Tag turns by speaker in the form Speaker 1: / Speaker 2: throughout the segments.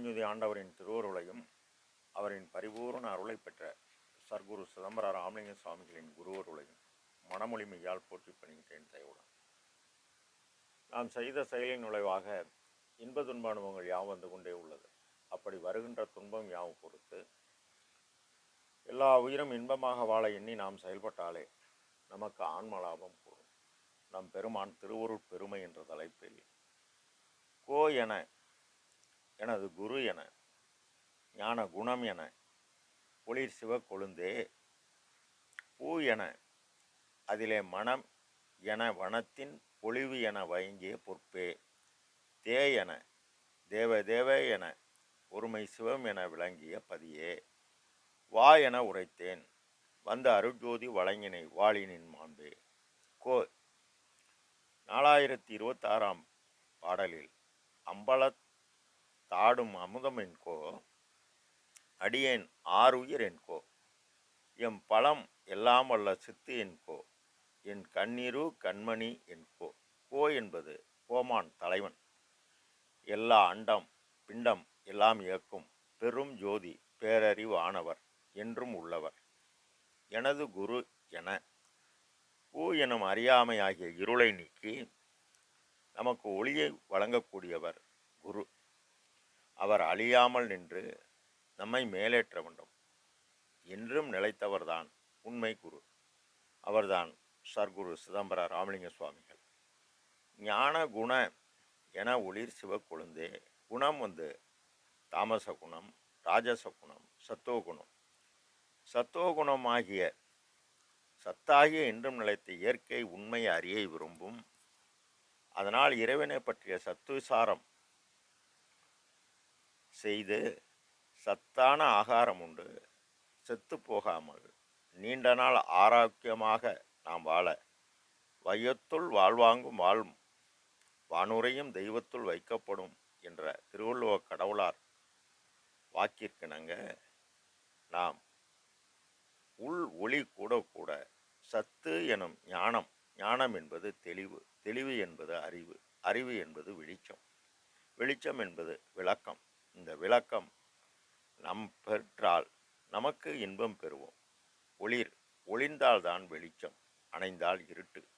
Speaker 1: அருட்பெருஞ்சுதி ஆண்டவரின் திருவருளையும் அவரின் பரிபூர்ண அருளை பெற்ற சர்க்குரு சிதம்பர ராமலிங்க சுவாமிகளின் குருவருளையும் மனமொழிமையால் போற்றி பணிகின்றேன் தயவுடன். நாம் செய்த செயலின் நுழைவாக இன்ப துன்ப அனுபவங்கள் யாவும் வந்து கொண்டே உள்ளது. அப்படி வருகின்ற துன்பம் யாவும் பொறுத்து எல்லா உயிரும் இன்பமாக வாழ எண்ணி நாம் செயல்பட்டாலே நமக்கு ஆன்ம லாபம் கூடும். நம் பெருமான் திருவருட் பெருமை என்ற தலைப்பில் கோ என எனது குரு என ஞான குணம் என ஒளிர் சிவ கொழுந்தே பூ என அதிலே மனம் என வனத்தின் பொலிவு என வயங்கிய பொற்பே தே என தேவ தேவ என ஒருமை சிவம் என விளங்கிய பதியே வா என உரைத்தேன் வந்த அருட்ஜோதி வழங்கினை வாளினின் மாண்பே. கோ நாலாயிரத்தி இருபத்தாறாம் பாடலில் அம்பலத் தாடும் அமுதம் என்கோ அடியேன் ஆறுயிர் என்கோ எம் பழம் எல்லாம் வல்ல சித்து என்கோ என் கண்ணீரு கண்மணி என்கோ கோ என்பது கோமான் தலைவன். எல்லா அண்டம் பிண்டம் எல்லாம் இயக்கும் பெரும் ஜோதி பேரறிவு ஆனவர் என்றும் உள்ளவர். எனது குரு என பூ எனும் அறியாமை ஆகிய இருளை நீக்கி நமக்கு ஒளியை வழங்கக்கூடியவர் குரு. அவர் அழியாமல் நின்று நம்மை மேலேற்ற வேண்டும். என்றும் நிலைத்தவர்தான் உண்மை குரு. அவர்தான் சர்க்குரு சிதம்பர ராமலிங்க சுவாமிகள். ஞான குண என ஒளிர் சிவக்கொழுந்தே குணம் வந்து தாமச குணம் ராஜச குணம் சத்துவகுணம் குணம். சத்தாகிய என்றும் நிலைத்த இயற்கை உண்மை அறிய விரும்பும். அதனால் இறைவனை பற்றிய சத்துவிசாரம் செய்து சத்தான ஆகாரம் உண்டு. செத்து போகாமல் நீண்ட நாள் ஆரோக்கியமாக நாம் வாழ வையத்துள் வாழ்வாங்கும் வாழும் வானுரையும் தெய்வத்துள் வைக்கப்படும் என்ற திருவள்ளுவ கடவுளார் வாக்கிற்கிணங்க நாம் உள் ஒளி கூட கூட சத்து எனும் ஞானம் ஞானம் என்பது தெளிவு தெளிவு என்பது அறிவு அறிவு என்பது வெளிச்சம் வெளிச்சம் என்பது விளக்கம் விளக்கம் நம் பெற்றால் நமக்கு இன்பம் பெறுவோம். ஒளிர் ஒளிந்தால்தான் வெளிச்சம் அணைந்தால் இருட்டு.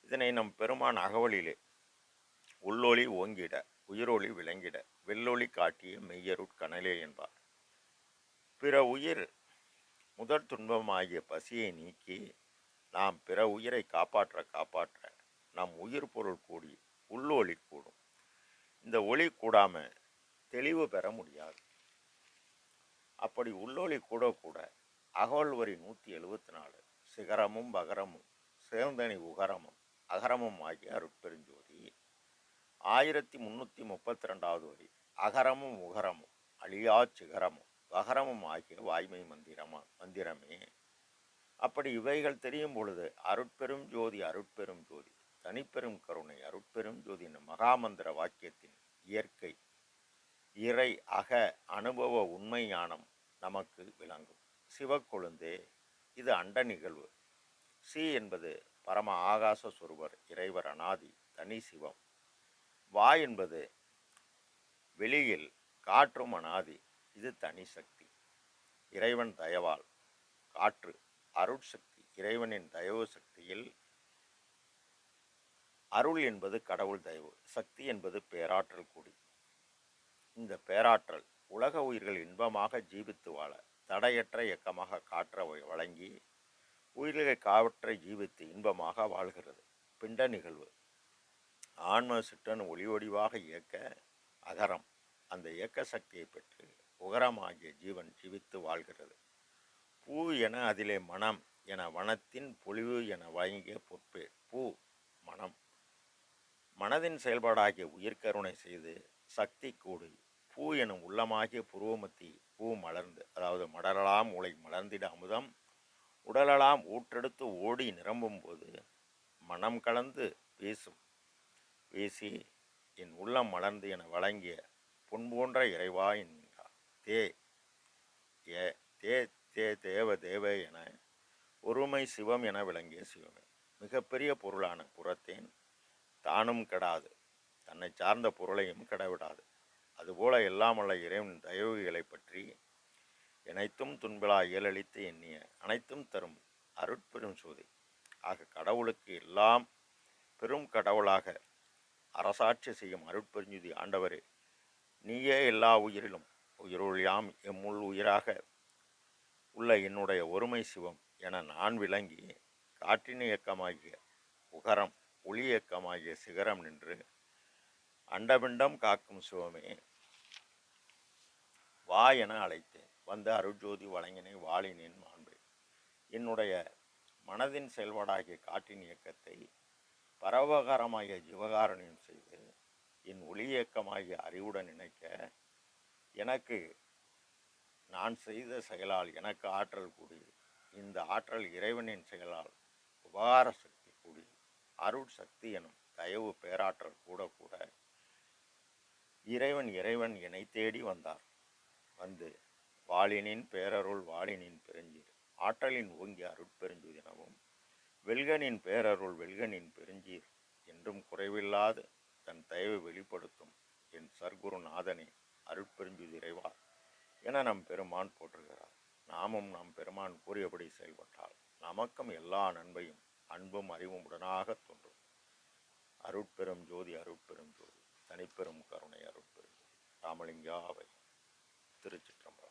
Speaker 1: இதனை நம் பெருமான் அகவலிலே உள்ளொளி ஓங்கிட உயிரொளி விளங்கிட வெள்ளொளி காட்டிய மெய்யருட்கனலே என்பார். பிற உயிர் முதற் துன்பமாகிய பசியை நீக்கி நாம் பிற உயிரை காப்பாற்ற காப்பாற்ற நம் உயிர் பொருள் கூடி உள்ளொளி கூடும். இந்த ஒளி கூடாம தெளிவு பெற முடியாது. அப்படி உள்ளொளி கூட கூட அகவல் வரி நூற்றி எழுபத்தி நாலு சிகரமும் பகரமும் சேர்ந்தனி உகரமும் அகரமும் ஆகிய அருட்பெருஞ்சோதி. ஆயிரத்தி முன்னூற்றி முப்பத்தி ரெண்டாவது வரி அகரமும் உகரமும் அழியா சிகரமும் பகரமும் ஆகிய வாய்மை மந்திரமா மந்திரமே. அப்படி இவைகள் தெரியும் பொழுது அருட்பெரும் ஜோதி அருட்பெரும் ஜோதி தனிப்பெரும் கருணை அருட்பெரும் ஜோதி என்னும் மகாமந்திர வாக்கியத்தின் இயற்கை இறை அக அனுபவ உண்மை ஞானம் நமக்கு விளங்கும். சிவக்கொழுந்தே இது அண்ட நிகழ்வு. சி என்பது பரம ஆகாச சுருவர் இறைவர் அனாதி தனி சிவம். வா என்பது வெளியில் காற்றும் அனாதி இது தனி சக்தி. இறைவன் தயவால் காற்று அருட்சக்தி இறைவனின் தயவு சக்தியில் அருள் என்பது கடவுள் தயவு சக்தி என்பது பேராற்றல் கூடி. இந்த பேராற்றல் உலக உயிர்கள் இன்பமாக ஜீவித்து வாழ தடையற்ற இயக்கமாக காற்றை வழங்கி உயிர்களை காற்றை ஜீவித்து இன்பமாக வாழ்கிறது. பிண்ட நிகழ்வு. ஆன்ம சிற்றன் ஒளி இயக்க அகரம் அந்த இயக்க சக்தியை பெற்று உகரமாகிய ஜீவன் ஜீவித்து வாழ்கிறது. பூ என அதிலே மனம் என வனத்தின் பொலிவு என வழங்கிய பொற்பே பூ மனம். மனதின் செயல்பாடாகிய உயிர்கருணை செய்து சக்தி கூடு பூ எனும் உள்ளமாகிய புருவமத்தி பூ மலர்ந்து அதாவது மடரலாம் உலை மலர்ந்திட அமுதம் உடலலாம் ஊற்றெடுத்து ஓடி நிரம்பும் போது மனம் கலந்து வீசும். வீசி என் உள்ளம் மலர்ந்து என வழங்கிய பொன் போன்ற இறைவா என்கிறார் தே ஏ தே தே தேவ தேவ என ஒருமை சிவம் என விளங்கிய சிவமே. மிகப்பெரிய பொருளான புறத்தேன் தானும் கெடாது. தன்னை சார்ந்த பொருளையும் கெடவிடாது. அதுபோல எல்லாமல்ல இறைவன் தயவுகளை பற்றி இணைத்தும் துன்பிலா இயலளித்து எண்ணிய அனைத்தும் தரும் அருட்பெரும் சோதி. ஆக கடவுளுக்கு எல்லாம் பெரும் கடவுளாக அரசாட்சி செய்யும் அருட்பெருஞ்சுதி ஆண்டவரே நீயே எல்லா உயிரிலும் உயிருள்யாம் எம்முள் உயிராக உள்ள என்னுடைய ஒருமை சிவம் என நான் விளங்கி காற்றின் இயக்கமாகிய உகரம் ஒளி இயக்கமாகிய சிகரம் நின்று அண்டபிண்டம் காக்கும் சிவமே வா என அழைத்தேன். வந்து அருட்ஜோதி வழங்கினை வாழினேன் மாண்பே. என்னுடைய மனதின் செயல்பாடாகிய காற்றின் இயக்கத்தை பரவகாரமாகிய ஜீவகாரணியம் செய்து என் ஒளி இயக்கமாகிய அறிவுடன் இணைக்க எனக்கு நான் செய்த செயலால் எனக்கு ஆற்றல் கூடி இந்த ஆற்றல் இறைவனின் செயலால் உபகார சக்தி கூடி அருள் சக்தி எனும் தயவு பேராற்றல் கூட கூட இறைவன் இறைவன் என்னை தேடி வந்தார். வந்து வாளினின் பேரருள் வாளினின் பெருஞ்சீர் ஆற்றலின் ஓங்கி அருட்பெருஞ்சுதினவும் வெல்கனின் பேரருள் வெல்கனின் பெருஞ்சீர் என்றும் குறைவில்லாது தன் தயவை வெளிப்படுத்தும் என் சர்க்குருநாதனே அருட்பெருஞ்சுதி இறைவா என நம் பெருமான் போற்றுகிறார். நாமும் நம் பெருமான் கூறியபடி செயல்பட்டால் நமக்கும் எல்லா நன்மையும் அன்பும் அறிவும் உடனாக தோன்றும். அருட்பெரும் ஜோதி அருட்பெரும் ஜோதி தனிப்பெரும் கருணை அருட்பெரும் ஜோதி. ராமலிங்காவை திருச்சிற்றம்பலம்